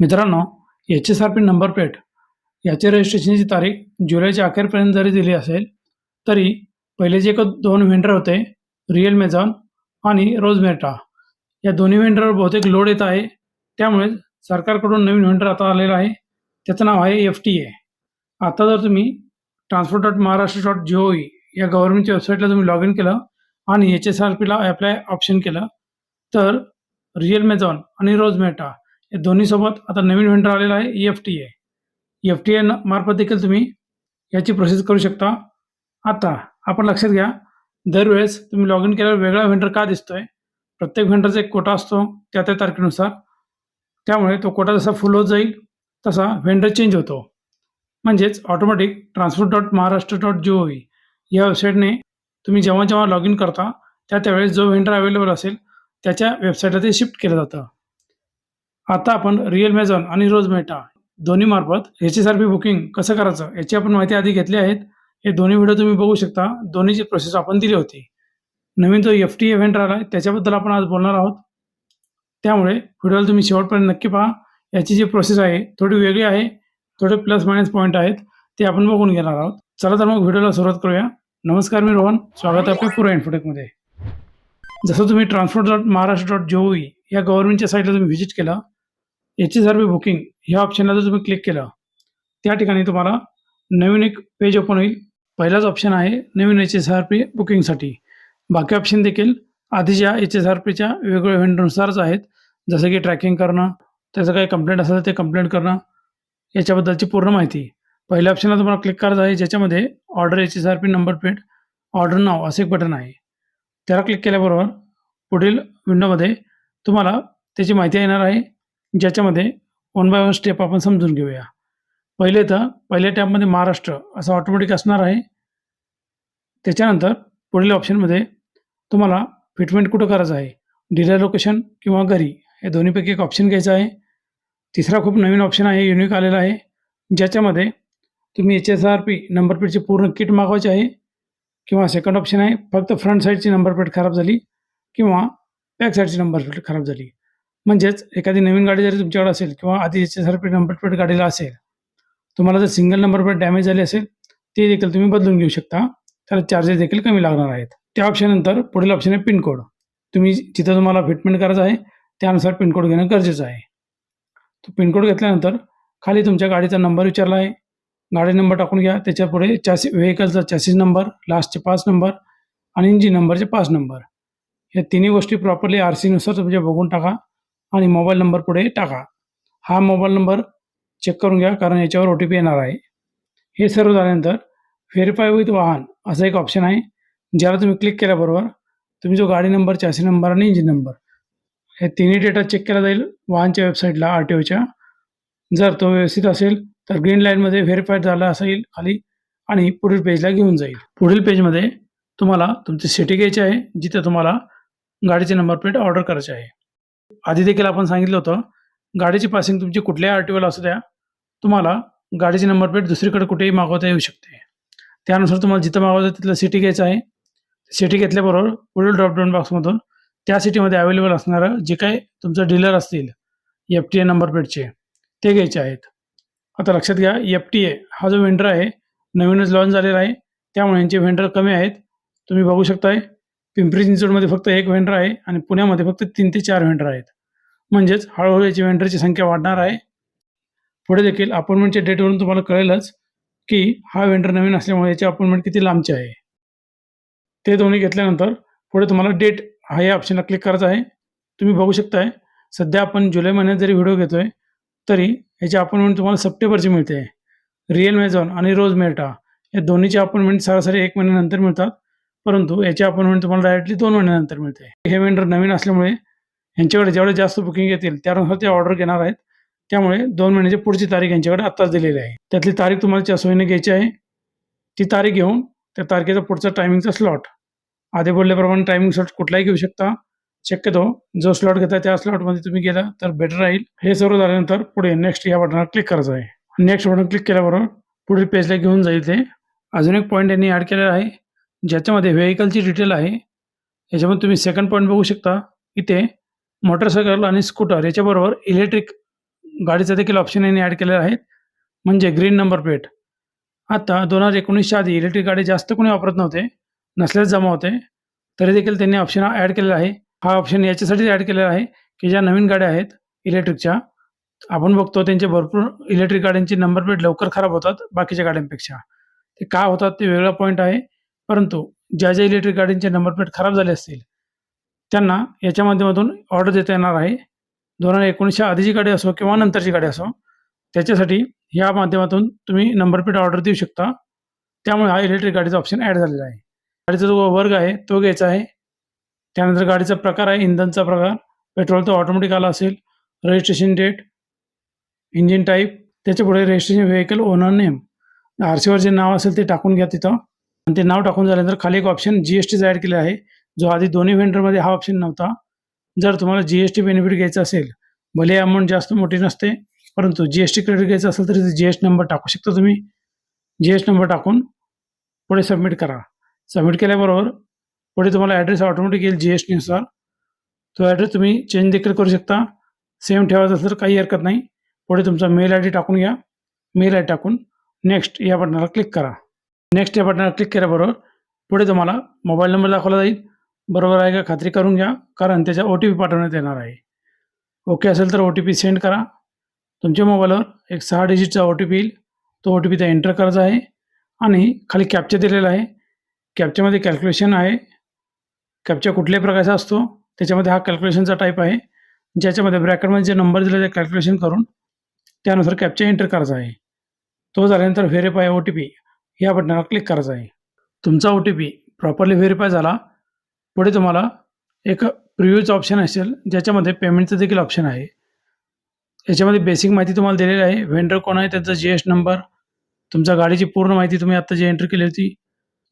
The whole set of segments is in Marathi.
मित्रांनो H S R P number plate याची रजिस्ट्रेशनची तारीख जुलैच्या अखेरपर्यंत जरी दिली असेल तरी पहिले जे एक दोन व्हेंडर होते रिअल मेझॉन आणि रोजमेटा या दोन्ही व्हेंडरवर बहुतेक लोड येत आहे. त्यामुळे सरकारकडून नवीन व्हेंडर आता आलेला आहे. त्याचं नाव आहे एफ टी ए आता जर तुम्ही transport dot Maharashtra dot G O या गव्हर्नमेंटच्या वेबसाईटला तुम्ही लॉग इन केलं आणि एच एस आर पीला अप्लाय ऑप्शन केलं तर रिअल मेझॉन आणि रोजमेटा या दोन्हीसोबत आता नवीन व्हेंडर आलेला आहे F T A F T A मार्फत देखील तुम्ही याची प्रोसेस करू शकता. आता आपण लक्षात घ्या दरवेळेस तुम्ही लॉग इन केल्यावर वेगळा व्हेंडर का दिसतोय? प्रत्येक व्हेंडरचा एक कोटा असतो त्या त्या तारखेनुसार. त्यामुळे तो कोटा जसा फुल होत जाईल तसा व्हेंडर चेंज होतो. म्हणजेच automatic transport dot Maharashtra dot G O या वेबसाईटने तुम्ही जेव्हा जेव्हा लॉग इन करता त्या त्यावेळेस जो व्हेंडर अवेलेबल असेल त्याच्या वेबसाईटला ते शिफ्ट केलं जातं. आता आपण रिअल मेझॉन आणि रोज मेटा दोन्ही मार्फत H S R P booking कसं करायचं याची आपण माहिती आधी घेतली आहेत. हे दोन्ही व्हिडिओ तुम्ही बघू शकता. दोन्हीची प्रोसेस आपण दिली होती. नवीन जो एफ टी इव्हेंट राहिला आहे त्याच्याबद्दल आपण आज बोलणार आहोत. त्यामुळे व्हिडिओला तुम्ही शेवटपर्यंत नक्की पहा. याची जी प्रोसेस आहे थोडी वेगळी आहे थोडे प्लस मायनस पॉईंट आहेत ते आपण बघून घेणार आहोत. चला तर मग व्हिडिओला सुरुवात करूया. नमस्कार मी रोहन. स्वागत आहे आपल्या पुरा इन्फोटेकमध्ये जसं तुम्ही ट्रान्सपोर्ट डॉट महाराष्ट्र डॉट जेओई या गव्हर्नमेंटच्या साईटला तुम्ही व्हिजिट केलं H S R P booking ह्या ऑप्शनला जर तुम्ही क्लिक केलं त्या ठिकाणी तुम्हाला नवीन एक पेज ओपन होईल. पहिलाच ऑप्शन आहे नवीन एच एस आर पी बुकिंगसाठी बाकी ऑप्शन देखील आधीच्या एच एस आर पीच्या वेगवेगळ्या इव्हेंटनुसारच आहेत. जसं की ट्रॅकिंग करणं त्याचं काही कंप्लेंट असेल तर ते कंप्लेंट करणं याच्याबद्दलची पूर्ण माहिती. पहिल्या ऑप्शनला तुम्हाला क्लिक करायचं आहे ज्याच्यामध्ये order H S R P number plate order नाव असं एक बटन आहे. त्याला क्लिक केल्याबरोबर पुढील विंडोमध्ये तुम्हाला त्याची माहिती येणार आहे. ज्याच्यामध्ये वन बाय वन स्टेप आपण समजून घेऊया. पहिले तर पहिल्या टॅबमध्ये महाराष्ट्र असं ऑटोमॅटिक असणार आहे. त्याच्यानंतर पुढील ऑप्शनमध्ये तुम्हाला फिटमेंट कुठं करायचं आहे? डिलर लोकेशन किंवा घरी? हे दोन्हीपैकी एक ऑप्शन घ्यायचं आहे. तिसरा खूप नवीन ऑप्शन आहे युनिक आलेला आहे. ज्याच्यामध्ये तुम्ही H S R P number प्लेटची पूर्ण किट मागवायची आहे. किंवा सेकंड ऑप्शन आहे फक्त फ्रंट साईडची नंबर प्लेट खराब झाली किंवा बॅक साईडची नंबर प्लेट खराब झाली. म्हणजेच एखादी नवीन गाडी जरी तुमच्याकडे असेल किंवा आधी H S R P number plate गाडीला असेल तुम्हाला जर सिंगल नंबर प्लेट डॅमेज झाली असेल ते देखील तुम्ही बदलून घेऊ शकता. त्याला चार्जेस देखील कमी लागणार आहेत. त्या ऑप्शननंतर पुढील ऑप्शन आहे पिनकोड तुम्ही जिथं तुम्हाला फिटमेंट करायचं आहे त्यानुसार पिनकोड घेणं गरजेचं आहे. तो पिनकोड घेतल्यानंतर खाली तुमच्या गाडीचा नंबर विचारला आहे. गाडी नंबर टाकून घ्या. त्याच्या पुढे चॅसी व्हेकलचा चॅसिस नंबर लास्टचे पाच नंबर आणि इंजिन नंबरचे पाच नंबर या तिन्ही गोष्टी प्रॉपरली आर सीनुसार तुमच्या बघून टाका. आणि मोबाईल नंबर पुढे टाका. हा मोबाईल नंबर चेक करून घ्या कारण याच्यावर ओ टी पी येणार आहे. हे सर्व झाल्यानंतर व्हेरीफाय विथ वाहन असं एक ऑप्शन आहे. ज्याला तुम्ही क्लिक केल्याबरोबर तुम्ही जो गाडी नंबर चॅसी नंबर आणि इंजिन नंबर हे तिन्ही डेटा चेक केला जाईल वाहनच्या वेबसाईटला आर टी ओच्या जर तो व्यवस्थित असेल तर ग्रीन लाईनमध्ये व्हेरीफाईड झाला असेल खाली आणि पुढील पेजला घेऊन जाईल. पुढील पेजमध्ये तुम्हाला तुमची सिटी घ्यायची आहे जिथे तुम्हाला गाडीचे नंबर प्लेट ऑर्डर करायचे आहे. आधी देखील आपण सांगितलं होतं गाडीची पासिंग तुमची कुठल्याही आर टी ओला असू द्या तुम्हाला गाडीची नंबर प्लेट दुसरीकडे कुठेही मागवता येऊ शकते. त्यानुसार तुम्हाला जिथं मागवायचं तिथलं सिटी घ्यायचं आहे. सिटी घेतल्याबरोबर पुढील ड्रॉपडाऊन बॉक्समधून त्या सिटीमध्ये अवेलेबल असणारं जे काही तुमचं डीलर असतील एफ टी ए नंबर प्लेटचे ते घ्यायचे आहेत. आता लक्षात घ्या एफ टी ए हा जो व्हेंडर आहे नवीनच लॉन्च झालेला आहे. त्यामुळे यांचे व्हेंडर कमी आहेत. तुम्ही बघू शकताय पिंपरी चिंचवडमध्ये फक्त एक व्हेंडर आहे आणि पुण्यामध्ये फक्त तीन ते चार व्हेंडर आहेत. म्हणजेच हळूहळू याची वेंडरची संख्या वाढणार आहे. पुढे देखील अपॉइंटमेंटच्या डेटवरून तुम्हाला कळेलच की हा वेंडर नवीन असल्यामुळे याची अपॉइंटमेंट किती लांबची आहे. ते दोन्ही घेतल्यानंतर पुढे तुम्हाला डेट हा या ऑप्शनला क्लिक करायचा आहे. तुम्ही बघू शकताय सध्या आपण जुलै महिन्यात जरी व्हिडिओ घेतोय तरी याची अपॉइंटमेंट तुम्हाला सप्टेंबरची मिळते. रिअल मेझॉन आणि रोज मेटा या दोन्हीची अपॉइंटमेंट सरासरी एक महिन्यानंतर मिळतात परंतु याची अपॉइंटमेंट तुम्हाला डायरेक्टली दोन महिन्यानंतर मिळते. हे वेंडर नवीन असल्यामुळे यांच्याकडे जेवढे जास्त बुकिंग येतील त्यानुसार ते ऑर्डर घेणार आहेत. त्यामुळे दोन महिन्याची पुढची तारीख यांच्याकडे आत्ताच दिलेली आहे. त्यातली तारीख तुम्हाला त्या सोयीने घ्यायची आहे. ती तारीख घेऊन त्या तारखेचा पुढचा टायमिंगचा स्लॉट आधी बोलल्याप्रमाणे टायमिंग स्लॉट कुठलाही घेऊ शकता. शक्यतो जो स्लॉट घेता त्या स्लॉटमध्ये तुम्ही गेला तर बेटर राहील. हे सर्व झाल्यानंतर पुढे नेक्स्ट या बटनावर क्लिक करायचं आहे. नेक्स्ट बटन क्लिक केल्याबरोबर पुढील पेजला घेऊन जाईल ते. अजून एक पॉईंट यांनी ॲड केलेला आहे. ज्याच्यामध्ये व्हेकलची डिटेल आहे. याच्यामध्ये तुम्ही सेकंड पॉईंट बघू शकता. इथे मोटरसायकल आणि स्कूटर याच्याबरोबर इलेक्ट्रिक गाडीचा देखील ऑप्शन यांनी ॲड केलेला आहे. म्हणजे ग्रीन नंबर प्लेट आता दोन हजार एकोणीसच्या आधी इलेक्ट्रिक गाडी जास्त कोणी वापरत नव्हते नसल्यास जमा होते. तरी देखील त्यांनी ऑप्शन ॲड केलेला आहे. हा ऑप्शन याच्यासाठीच ॲड केलेला आहे की ज्या नवीन गाड्या आहेत इलेक्ट्रिकच्या आपण बघतो त्यांचे भरपूर इलेक्ट्रिक गाड्यांची नंबर प्लेट लवकर खराब होतात बाकीच्या गाड्यांपेक्षा. ते का होतात ते वेगळा पॉईंट आहे. परंतु ज्या ज्या इलेक्ट्रिक गाड्यांचे नंबर प्लेट खराब झाले असतील त्यांना याच्या माध्यमातून ऑर्डर देता येणार आहे. दोन हजार एकोणीसच्या आधीची गाडी असो किंवा नंतरची गाडी असो त्याच्यासाठी या माध्यमातून तुम्ही नंबर प्लेट ऑर्डर देऊ शकता. त्यामुळे हा इलेक्ट्रिक गाडीचा ऑप्शन ॲड झालेला आहे. गाडीचा जो वर्ग आहे तो घ्यायचा आहे. त्यानंतर गाडीचा प्रकार आहे इंधनचा प्रकार. पेट्रोल तर ऑटोमॅटिक आला असेल. रजिस्ट्रेशन डेट इंजिन टाईप त्याच्या पुढे registration vehicle owner name R सीवर जे नाव असेल ते टाकून घ्या तिथं. आणि ते नाव टाकून झाल्यानंतर खाली एक ऑप्शन जी एस टीचा ॲड केला आहे. जो आधी दोन्ही व्हेंडरमध्ये हा ऑप्शन नव्हता. जर तुम्हाला जी एस टी बेनिफिट घ्यायचं असेल भले अमाऊंट जास्त मोठी नसते परंतु जी एस टी क्रेडिट घ्यायचं असेल तरी जी एस नंबर टाकू शकता तुम्ही. जी एस नंबर टाकून पुढे सबमिट करा. सबमिट केल्याबरोबर पुढे तुम्हाला ॲड्रेस ऑटोमॅटिक येईल जी एस टीनुसार तो ॲड्रेस तुम्ही चेंज देखील करू शकता. सेम ठेवायचा असेल तर काही हरकत नाही. पुढे तुमचा मेल आय डी टाकून घ्या. मेल आय डी टाकून नेक्स्ट या बटनाला क्लिक करा. नेक्स्ट या बटनाला क्लिक केल्याबरोबर पुढे तुम्हाला मोबाईल नंबर दाखवला जाईल. बरोबर आहे का? खात्री करून घ्या कारण त्याच्या ओ टी पी पाठवण्यात येणार आहे. ओके असेल तर ओ टी पी सेंड करा. तुमच्या मोबाईलवर एक सहा डिजिटचा ओ टी पी येईल. तो ओ टी पी त्या एंटर करायचा आहे. आणि खाली कॅप्चा दिलेला आहे. कॅप्च्यामध्ये कॅल्क्युलेशन आहे. कॅप्चा कुठल्याही प्रकारचा असतो. त्याच्यामध्ये हा कॅल्क्युलेशनचा टाईप आहे. ज्याच्यामध्ये ब्रॅकेटमध्ये जे नंबर दिले ते कॅल्क्युलेशन करून त्यानुसार कॅप्चा एंटर करायचा आहे. तो झाल्यानंतर व्हेरीफाय ओ टी पी या बटनाला क्लिक करायचा आहे. तुमचा O T P properly verify झाला पुढे तुम्हाला एक प्रिव्ह्यूचं ऑप्शन असेल ज्याच्यामध्ये पेमेंटचं देखील ऑप्शन आहे. याच्यामध्ये बेसिक माहिती तुम्हाला दिलेली आहे. व्हेंडर कोण आहे त्याचा जी एस नंबर तुमच्या गाडीची पूर्ण माहिती तुम्ही आत्ता जी एंटर केली होती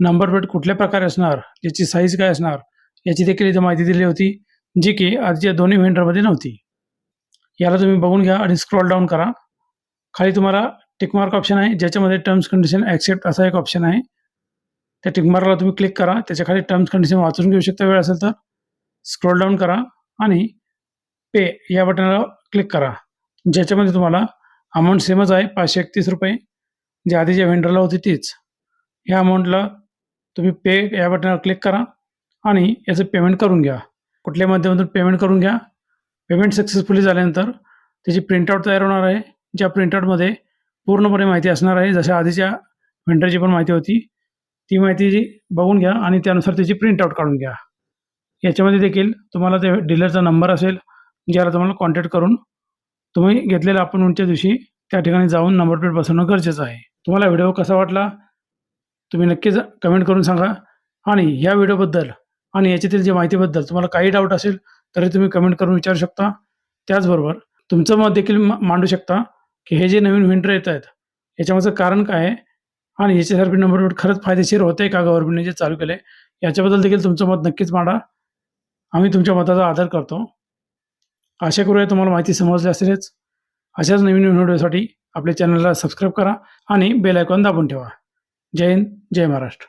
नंबर प्लेट कुठल्या प्रकारे असणार याची साईज काय असणार याची देखील इथं माहिती दिली होती जी की आधीच्या दोन्ही व्हेंडरमध्ये नव्हती. याला तुम्ही बघून घ्या आणि स्क्रॉल डाऊन करा. खाली तुम्हाला टिकमार्क ऑप्शन आहे ज्याच्यामध्ये टर्म्स कंडिशन ॲक्सेप्ट असा एक ऑप्शन आहे. त्या टिकमार्कला तुम्ही क्लिक करा. त्याच्याखाली टर्म्स कंडिशन वाचून घेऊ शकता. वेळ असेल तर स्क्रोल डाऊन करा आणि पे या बटनाला क्लिक करा. ज्याच्यामध्ये तुम्हाला अमाऊंट सेमच आहे पाचशे एकतीस रुपये. जे आधीच्या व्हेंडरला होती तीच. ह्या अमाऊंटला तुम्ही पे या बटनावर क्लिक करा आणि याचं पेमेंट करून घ्या. कुठल्या माध्यमातून पेमेंट करून घ्या? पेमेंट सक्सेसफुली झाल्यानंतर त्याची प्रिंटआउट तयार होणार आहे. ज्या प्रिंटआउटमध्ये पूर्णपणे माहिती असणार आहे. जशा आधीच्या व्हेंडरची पण माहिती होती. ती माहिती जी बघून घ्या आणि त्यानुसार त्याची प्रिंटआउट काढून घ्या. याच्यामध्ये देखील तुम्हाला ते डीलरचा नंबर असेल ज्याला तुम्हाला कॉन्टॅक्ट करून तुम्ही घेतलेल्या अपॉइंटमेंटच्या दिवशी त्या ठिकाणी जाऊन नंबर प्लेट बसवणं गरजेचं आहे. तुम्हाला व्हिडिओ कसा वाटला? तुम्ही नक्कीच कमेंट करून सांगा. आणि ह्या व्हिडिओबद्दल आणि याच्यातील जे माहितीबद्दल तुम्हाला काही डाऊट असेल तरी तुम्ही कमेंट करून विचारू शकता. त्याचबरोबर तुमचं मत देखील मांडू शकता की हे जे नवीन विंटर येत आहेत याच्यामागचं कारण काय आहे? आणि याच्यासारखी नंबर प्लेट खरंच फायदेशीर होते का गव्हर्नमेंटने जे चालू केले याच्याबद्दल देखील तुमचं मत नक्कीच मांडा. आम्ही तुमच्या मताचा आदर करतो. आशा करूया तुम्हाला माहिती समजली असेलच. अशाच नवीन व्हिडिओसाठी आपल्या चॅनलला सबस्क्राईब करा आणि बेल आयकॉन दाबून ठेवा. जय हिंद जय महाराष्ट्र.